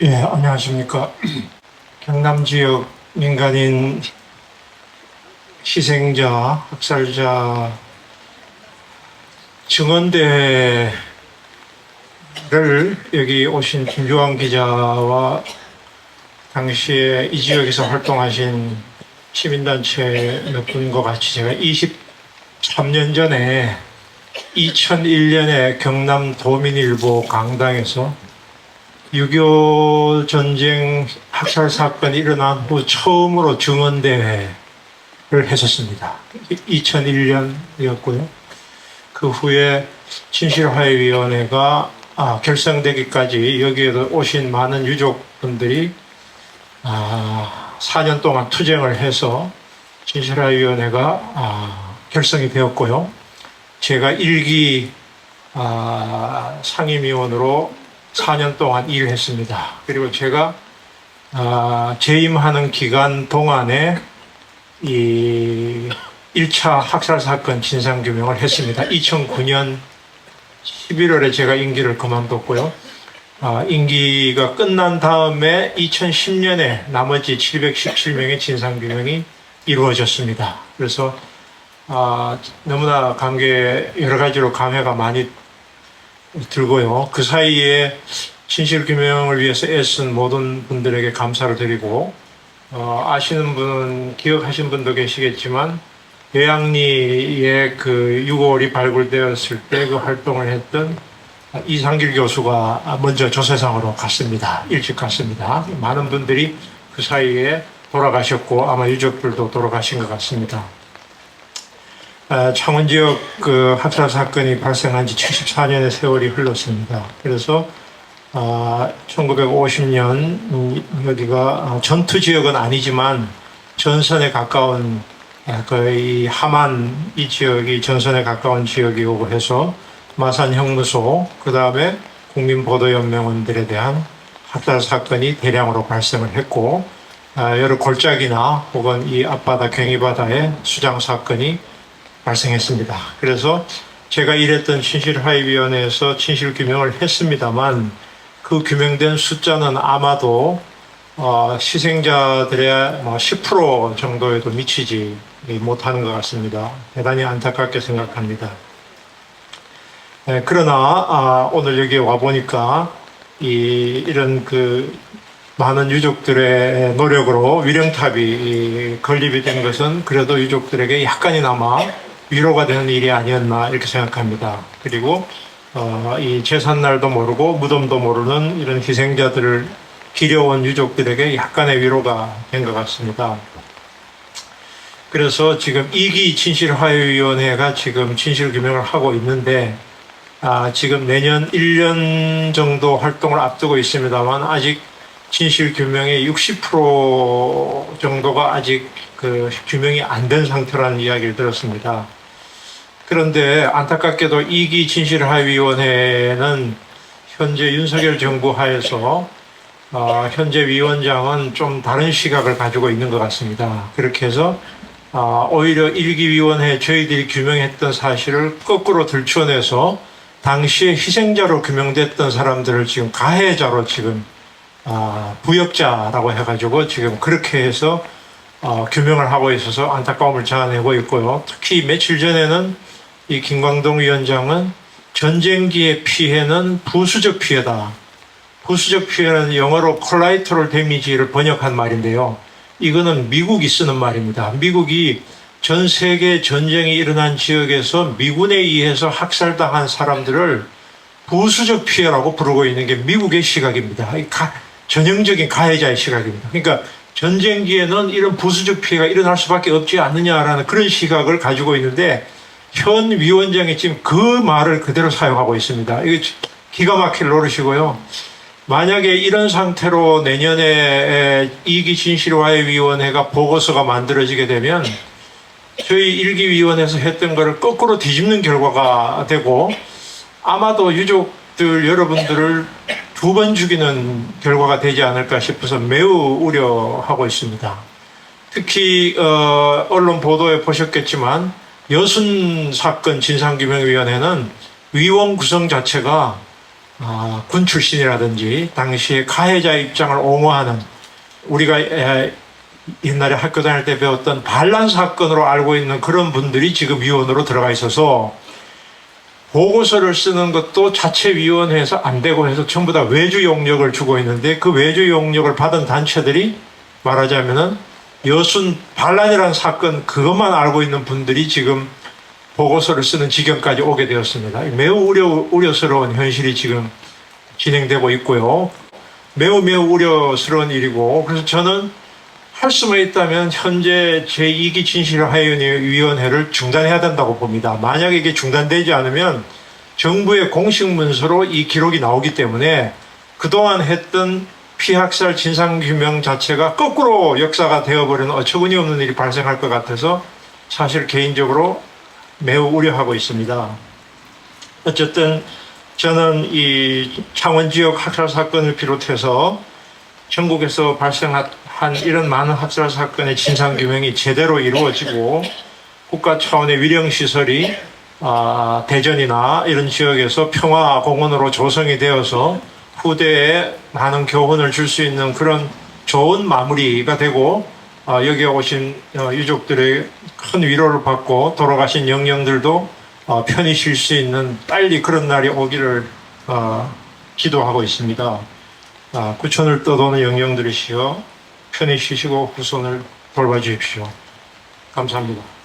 예, 안녕하십니까. 경남 지역 민간인 희생자, 학살자 증언대를 여기 오신 김주환 기자와 당시에 이 지역에서 활동하신 시민단체 몇 분과 같이 제가 23년 전에 2001년에 경남 도민일보 강당에서 6.25 전쟁 학살 사건이 일어난 후 처음으로 증언대회를 했었습니다. 2001년이었고요. 그 후에 진실화해위원회가 아, 결성되기까지 여기에도 오신 많은 유족분들이 아, 4년 동안 투쟁을 해서 진실화위원회가 아, 결성이 되었고요. 제가 일기 아, 상임위원으로 4년 동안 일했습니다. 그리고 제가 아, 재임하는 기간 동안에 이 1차 학살 사건 진상 규명을 했습니다. 2009년 11월에 제가 임기를 그만뒀고요. 아, 임기가 끝난 다음에 2010년에 나머지 717명의 진상 규명이 이루어졌습니다. 그래서 아, 너무나 감개 여러 가지로 감회가 많이 들고요. 그 사이에 진실 규명을 위해서 애쓴 모든 분들에게 감사를 드리고 어, 아시는 분은 기억하신 분도 계시겠지만 외양리에 그 6월이 발굴되었을 때 그 활동을 했던 이상길 교수가 먼저 조세상으로 갔습니다. 일찍 갔습니다. 많은 분들이 그 사이에 돌아가셨고 아마 유족들도 돌아가신 것 같습니다. 아, 창원 지역 그 학살 사건이 발생한 지 74년의 세월이 흘렀습니다. 그래서 아, 1950년 여기가 전투 지역은 아니지만 전선에 가까운 아, 거의 하만 이 지역이 전선에 가까운 지역이고 해서 마산 형무소 그 다음에 국민보도연맹원들에 대한 학살 사건이 대량으로 발생을 했고 아, 여러 골짜기나 혹은 이 앞바다 괭이바다에 수장 사건이 발생했습니다. 그래서 제가 일했던 진실화해위원회에서 진실 규명을 했습니다만 그 규명된 숫자는 아마도 어, 희생자들의 뭐10% 정도에도 미치지 못하는 것 같습니다. 대단히 안타깝게 생각합니다. 네, 그러나 아, 오늘 여기 와 보니까 이 이런 그 많은 유족들의 노력으로 위령탑이 이 건립이 된 것은 그래도 유족들에게 약간이나마 위로가 되는 일이 아니었나 이렇게 생각합니다. 그리고 어, 이 제삿날도 모르고 무덤도 모르는 이런 희생자들을 기려온 유족들에게 약간의 위로가 된 것 같습니다. 그래서 지금 2기 진실화해위원회가 지금 진실규명을 하고 있는데 아, 지금 내년 1년 정도 활동을 앞두고 있습니다만 아직 진실 규명의 60% 정도가 아직 그 규명이 안 된 상태라는 이야기를 들었습니다. 그런데 안타깝게도 2기 진실화위원회는 현재 윤석열 정부 하에서 어, 현재 위원장은 좀 다른 시각을 가지고 있는 것 같습니다. 그렇게 해서 어, 오히려 1기 위원회 저희들이 규명했던 사실을 거꾸로 들춰내서 당시에 희생자로 규명됐던 사람들을 지금 가해자로 지금 아, 부역자라고 해가지고 지금 그렇게 해서 어, 규명을 하고 있어서 안타까움을 자아내고 있고요. 특히 며칠 전에는 이 김광동 위원장은 전쟁기의 피해는 부수적 피해다. 부수적 피해는 영어로 콜라이터럴 데미지를 번역한 말인데요. 이거는 미국이 쓰는 말입니다. 미국이 전 세계 전쟁이 일어난 지역에서 미군에 의해서 학살당한 사람들을 부수적 피해라고 부르고 있는 게 미국의 시각입니다. 가, 전형적인 가해자의 시각입니다. 그러니까 전쟁기에는 이런 부수적 피해가 일어날 수밖에 없지 않느냐라는 그런 시각을 가지고 있는데 현 위원장이 지금 그 말을 그대로 사용하고 있습니다. 이게 기가 막힐 노릇이고요. 만약에 이런 상태로 내년에 이기 진실화해 위원회가 보고서가 만들어지게 되면 저희 일기 위원회에서 했던 것을 거꾸로 뒤집는 결과가 되고 아마도 유족들 여러분들을 두 번 죽이는 결과가 되지 않을까 싶어서 매우 우려하고 있습니다. 특히 어, 언론 보도에 보셨겠지만 여순 사건 진상규명위원회는 위원 구성 자체가 아, 군 출신이라든지 당시에 가해자 입장을 옹호하는 우리가 에, 옛날에 학교 다닐 때 배웠던 반란 사건으로 알고 있는 그런 분들이 지금 위원으로 들어가 있어서 보고서를 쓰는 것도 자체 위원회에서 안 되고 해서 전부 다 외주 용역을 주고 있는데 그 외주 용역을 받은 단체들이 말하자면은 여순 반란이라는 사건 그것만 알고 있는 분들이 지금 보고서를 쓰는 지경까지 오게 되었습니다. 매우 우려, 우려스러운 현실이 지금 진행되고 있고요. 매우 매우 우려스러운 일이고 그래서 저는 할 수만 있다면 현재 제2기 진실화위원회를 중단해야 된다고 봅니다. 만약에 이게 중단되지 않으면 정부의 공식 문서로 이 기록이 나오기 때문에 그동안 했던 피학살 진상규명 자체가 거꾸로 역사가 되어버리는 어처구니 없는 일이 발생할 것 같아서 사실 개인적으로 매우 우려하고 있습니다. 어쨌든 저는 이 창원 지역 학살 사건을 비롯해서 전국에서 발생한 이런 많은 학살 사건의 진상 규명이 제대로 이루어지고 국가 차원의 위령 시설이 아, 대전이나 이런 지역에서 평화 공원으로 조성이 되어서 후대에 많은 교훈을 줄 수 있는 그런 좋은 마무리가 되고 아, 여기 오신 어, 유족들의 큰 위로를 받고 돌아가신 영령들도 어, 편히 쉴 수 있는 빨리 그런 날이 오기를 어, 기도하고 있습니다. 아, 구천을 떠도는 영령들이시여 편히 쉬시고 후손을 돌봐주십시오. 감사합니다.